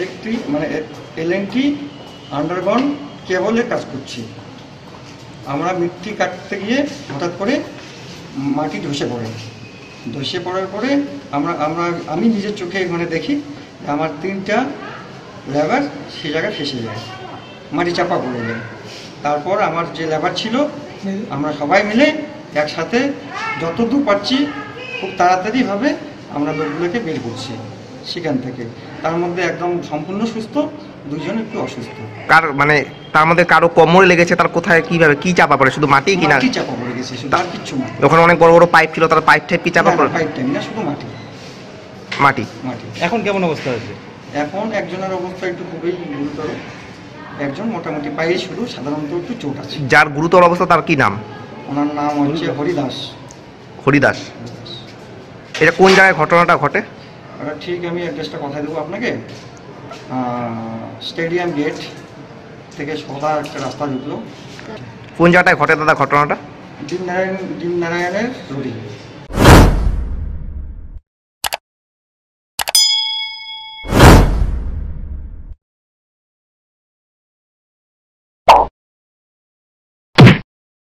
Electric মানে L&T underground কেবলের কাজ করছি। আমরা মিট্টি কাটতে গিয়ে হঠাৎ করে মাটি ধসে পড়ে। ধসে পড়ার পরে আমরা আমরা, আমি নিজের চোখে মানে দেখি আমার তিনটা লেবার সে জায়গায় ফেসে যায়, মাটি চাপা পড়ে যায়। তারপর আমার যে লেবার ছিল, আমরা সবাই মিলে একসাথে যতদূর পারছি, খুব তাড়াতাড়িভাবে আমরা লোকগুলোকে বের করছি সেখান থেকে। তার মধ্যে একদম সম্পূর্ণ সুস্থ দুজন একটু অসুস্থ। কার মানে তার মধ্যে কারও কোমরে লেগেছে তার কোথায় কীভাবে কি চাপা পড়ে? শুধু মাটি কিনা মাটি চাপা পড়ে গেছে শুধু আর কিচ্ছু না। ওখানে অনেক বড় বড় পাইপ ছিল তার পাইপ টাইপ কি চাপা পড়ে? পাইপ টাইপ না শুধু মাটি। মাটি। মাটি। এখন কেমন অবস্থা হয়েছে? এখন একজনের অবস্থা একটু খুবই গুরুতর। একজন মোটামুটি পায়ে শুধু সাধারণত একটু চোট আছে। যার গুরুতর অবস্থা তার কি নাম? ওনার নাম হচ্ছে হরিদাস। হরিদাস। এটা কোন জায়গায় ঘটনাটা ঘটে? ওটা ঠিক আমি অ্যাড্রেসটা কথা দেবো আপনাকে। স্টেডিয়াম গেট থেকে সদা একটা রাস্তা ঢুকলো। কোন জায়গাটায় ঘটে দাদা ঘটনাটা? দীপনারায়ণ দীননারায়ণের রোডে।